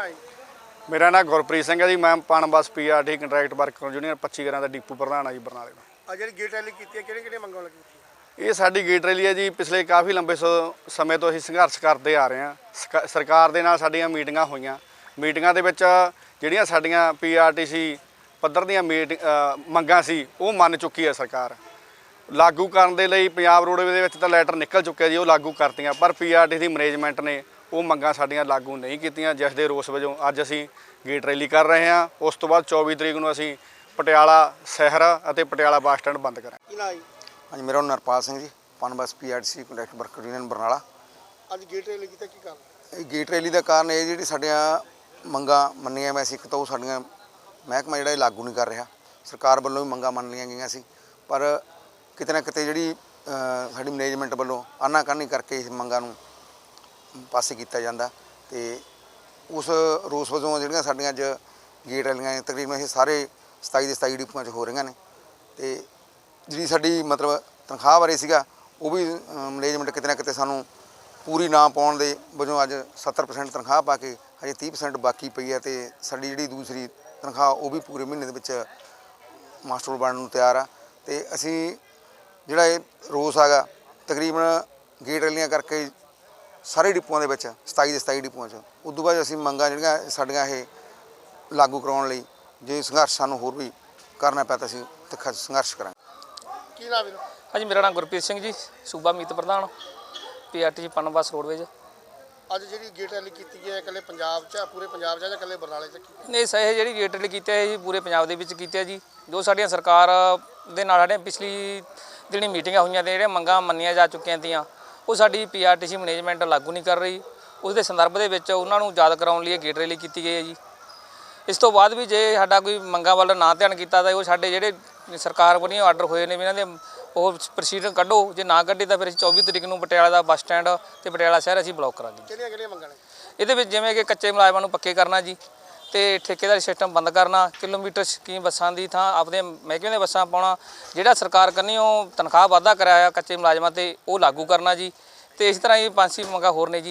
ਨਾਂ ਜੀ ਮੇਰਾ ਨਾਮ ਗੁਰਪ੍ਰੀਤ ਸਿੰਘ ਹੈ ਜੀ ਮੈਂ Punbus PRT contract worker union 25 ਗਰਾਂ ਦਾ ਡਿਪੂ ਪ੍ਰਧਾਨ ਆ ਜੀ ਬਰਨਾਲੇ ਦਾ ਆ ਜਿਹੜੀ ਗੇਟ ਰੈਲੀ ਕੀਤੀ ਹੈ ਕਿਹੜੇ ਕਿਹੜੇ ਮੰਗਾਂ ਲੱਗੀ ਇਹ ਸਾਡੀ ਗੇਟ ਰੈਲੀ ਹੈ ਜੀ ਪਿਛਲੇ ਕਾਫੀ ਲੰਬੇ ਸ- ਸਮੇਂ ਤੋਂ ਅਸੀਂ ਸੰਘਰਸ਼ ਕਰਦੇ ਆ ਰਹੇ ਹਾਂ। ਸਕ- ਸਰਕਾਰ ਦੇ ਨਾਲ ਸਾਡੀਆਂ ਮੀਟਿੰਗਾਂ ਹੋਈਆਂ। ਮੀਟਿੰਗਾਂ ਦੇ ਵਿੱਚ ਜਿਹੜੀਆਂ ਸਾਡੀਆਂ ਪੀਆਰਟੀਸੀ ਪੱਧਰ ਦੀਆਂ ਮੀਟ ਅ, ਮੰਗਾਂ ਸੀ ਉਹ ਮੰਨ ਚੁੱਕੀ ਹੈ ਸਰਕਾਰ। ਲਾਗੂ ਕਰਨ ਦੇ ਲਈ ਪੰਜਾਬ ਰੋਡਵੇਜ਼ ਦੇ ਵਿੱਚ ਤਾਂ ਲੈਟਰ ਨਿਕਲ ਚੁੱਕਿਆ ਜੀ ਉਹ ਲਾਗੂ ਕਰਤੀਆਂ ਪਰ ਪੀਆਰਟੀ ਦੀ ਮੈਨੇਜਮੈਂਟ ਨੇ ਉਹ ਮੰਗਾਂ ਸਾਡੀਆਂ ਲਾਗੂ ਨਹੀਂ ਕੀਤੀਆਂ ਜਿਸ ਦੇ ਰੋਸ ਵਜੋਂ ਅੱਜ ਅਸੀਂ ਗੇਟ ਰੈਲੀ ਕਰ ਰਹੇ ਹਾਂ। ਉਸ ਤੋਂ ਬਾਅਦ 24 ਤਰੀਕ ਨੂੰ ਅਸੀਂ ਪਟਿਆਲਾ ਸ਼ਹਿਰ ਅਤੇ ਪਟਿਆਲਾ ਬੱਸ ਸਟੈਂਡ ਬੰਦ ਕਰਾਂਗੇ। ਕੀ ਨਾਂ ਜੀ? ਹਾਂਜੀ ਮੇਰਾ ਨਾਮ Narpal Singh ji. Punbus PRC contract worker union Barnala. ਅੱਜ ਗੇਟ ਰੈਲੀ ਕੀਤਾ ਕੀ ਕਾਰਨ? ਇਹ ਗੇਟ ਰੈਲੀ ਦਾ ਕਾਰਨ ਇਹ ਜਿਹੜੀ ਸਾਡੀਆਂ ਮੰਗਾਂ ਮੰਨੀਆਂ ਮੈਂ ਸੀ ਇੱਕ ਤਾਂ ਉਹ ਸਾਡੀਆਂ ਮਹਿਕਮਾ ਜਿਹੜਾ ਇਹ ਲਾਗੂ ਨਹੀਂ ਕਰ ਰਿਹਾ। ਸਰਕਾਰ ਵੱਲੋਂ ਵੀ ਮੰਗਾਂ ਮੰਨ ਲਈਆਂ ਗਈਆਂ ਸੀ। ਪਰ ਕਿਤੇ ਨਾ ਕਿਤੇ ਜਿਹੜੀ ਸਾਡੀ ਮੈਨੇਜਮੈਂਟ ਵੱਲੋਂ ਆਨਾਕਾਨੀ ਕਰਕੇ ਇਸ ਮੰਗਾਂ ਨੂੰ ਪਾਸੇ ਕੀਤਾ ਜਾਂਦਾ ਤੇ ਉਸ ਰੋਸ ਵਜੋਂ ਜਿਹੜੀਆਂ ਸਾਡੀਆਂ ਅੱਜ ਗੇਟ ਰੈਲੀਆਂ ਨੇ, ਤਕਰੀਬਨ ਇਹ ਸਾਰੇ 27 ਦੇ 27 ਡਿਪੂਆਂ 'ਚ ਹੋ ਰਹੀਆਂ ਨੇ। ਤੇ ਜਿਹੜੀ ਸਾਡੀ ਮਤਲਬ ਤਨਖਾਹ ਬਾਰੇ ਸੀਗਾ ਉਹ ਵੀ ਮੈਨੇਜਮੈਂਟ ਕਿਤੇ ਨਾ ਕਿਤੇ ਸਾਨੂੰ ਪੂਰੀ ਨਾ ਪਾਉਣ ਦੇ ਵਜੋਂ ਅੱਜ 70% ਤਨਖਾਹ ਪਾ ਕੇ ਹਜੇ 30% ਬਾਕੀ ਪਈ ਹੈ ਤੇ ਸਾਡੀ ਜਿਹੜੀ ਦੂਸਰੀ ਤਨਖਾਹ ਉਹ ਵੀ ਪੂਰੇ ਮਹੀਨੇ ਦੇ ਵਿੱਚ ਮਾਸਟਰ ਬਣਨ ਨੂੰ ਤਿਆਰ ਆ। ਤੇ ਅਸੀਂ ਜਿਹੜਾ ਇਹ ਰੋਸ ਹੈਗਾ ਤਕਰੀਬਨ ਗੇਟ ਰੈਲੀਆਂ ਕਰਕੇ ਸਾਰੇ ਡਿਪੂਆਂ ਦੇ ਵਿੱਚ 27 ਦੇ 27 ਡਿਪੂਆਂ 'ਚ। ਉਦੋਂ ਬਾਅਦ ਅਸੀਂ ਮੰਗਾਂ ਜਿਹੜੀਆਂ ਸਾਡੀਆਂ ਇਹ ਲਾਗੂ ਕਰਾਉਣ ਲਈ ਜੇ ਸੰਘਰਸ਼ ਸਾਨੂੰ ਹੋਰ ਵੀ ਕਰਨਾ ਪਿਆ ਤਾਂ ਅਸੀਂ ਤਿੱਖਾ ਸੰਘਰਸ਼ ਕਰਾਂਗੇ। ਕੀ ਨਾਂ ਵੀਰ? ਹਾਂਜੀ ਮੇਰਾ ਨਾਮ ਗੁਰਪ੍ਰੀਤ ਸਿੰਘ ਜੀ ਸੂਬਾ ਮੀਤ ਪ੍ਰਧਾਨ ਪੀਆਰਟੀ ਪਨਬਸ ਰੋਡਵੇਜ ਅੱਜ ਜਿਹੜੀ ਗੇਟ ਰੈਲੀ ਕੀਤੀ ਹੈ ਇਕੱਲੇ ਪੰਜਾਬ 'ਚ ਆ, ਪੂਰੇ ਪੰਜਾਬ 'ਚ ਆ ਜਾਂ ਇਕੱਲੇ ਬਰਨਾਲੇ 'ਚ ਕੀਤੀ ਨੇ ਸਹੀ ਜਿਹੜੀ ਗੇਟ ਰੈਲੀ ਕੀਤੀ ਹੈ ਜੀ ਪੂਰੇ ਪੰਜਾਬ ਦੇ ਵਿੱਚ ਕੀਤੀ ਹੈ ਜੀ। ਜੋ ਸਾਡੀਆਂ ਸਰਕਾਰ ਦੇ ਨਾਲ ਸਾਡੀਆਂ ਪਿਛਲੀ ਜਿਹੜੀ ਮੀਟਿੰਗਾਂ ਹੋਈਆਂ ਤੇ ਜਿਹੜੀਆਂ ਮੰਗਾਂ ਮੰਨੀਆਂ ਜਾ ਚੁੱਕੀਆਂ ਤੀਆਂ ਉਹ ਸਾਡੀ ਪੀਆਰਟੀਸੀ ਮੈਨੇਜਮੈਂਟ ਲਾਗੂ ਨਹੀਂ ਕਰ ਰਹੀ। ਉਸ ਦੇ ਸੰਦਰਭ ਦੇ ਵਿੱਚ ਉਹਨਾਂ ਨੂੰ ਯਾਦ ਕਰਾਉਣ ਲਈ ਇਹ ਗੇਟ ਰੈਲੀ ਕੀਤੀ ਗਈ ਹੈ ਜੀ। ਇਸ ਤੋਂ ਬਾਅਦ ਵੀ ਜੇ ਸਾਡਾ ਕੋਈ ਮੰਗਾਂ ਵੱਲ ਨਾ ਧਿਆਨ ਕੀਤਾ ਤਾਂ ਉਹ ਸਾਡੇ ਜਿਹੜੇ ਸਰਕਾਰ ਵੱਲੋਂ ਆਰਡਰ ਹੋਏ ਨੇ ਵੀ ਇਹਨਾਂ ਦੇ ਉਹ ਪ੍ਰੋਸੀਡਰ ਕੱਢੋ। ਜੇ ਨਾ ਕੱਢੇ ਤਾਂ ਫਿਰ ਅਸੀਂ 24 ਤਰੀਕ ਨੂੰ ਪਟਿਆਲਾ ਦਾ ਬੱਸ ਸਟੈਂਡ ਤੇ ਪਟਿਆਲਾ ਸ਼ਹਿਰ ਅਸੀਂ ਬਲੌਕ ਕਰਾਂਗੇ ਕਿਹੜੀਆਂ ਕਿਹੜੀਆਂ ਮੰਗਾਂ ਨੇ? ਇਹਦੇ ਵਿੱਚ ਜਿਵੇਂ ਕਿ ਕੱਚੇ ਮੁਲਾਜ਼ਮਾਂ ਨੂੰ ਪੱਕੇ ਕਰਨਾ ਜੀ। ਤੇ ਠੇਕੇਦਾਰੀ ਸਿਸਟਮ ਬੰਦ ਕਰਨਾ, ਕਿਲੋਮੀਟਰ ਸਕੀਮ ਬੱਸਾਂ ਦੀ ਥਾਂ, ਆਪਦੇ ਮਹਿਕਮੇ ਦੇ ਬੱਸਾਂ ਪਾਉਣਾ, ਜਿਹੜਾ ਸਰਕਾਰ ਕਰਨੀ ਉਹ ਤਨਖਾਹ ਵਾਧਾ ਕਰਾਇਆ ਕੱਚੇ ਮੁਲਾਜ਼ਮਾਂ ਤੇ, ਉਹ ਲਾਗੂ ਕਰਨਾ ਜੀ। ਤੇ ਇਸ ਤਰ੍ਹਾਂ ਹੀ ਪੰਜ ਛੇ ਮੰਗਾਂ ਹੋਰ ਨੇ ਜੀ।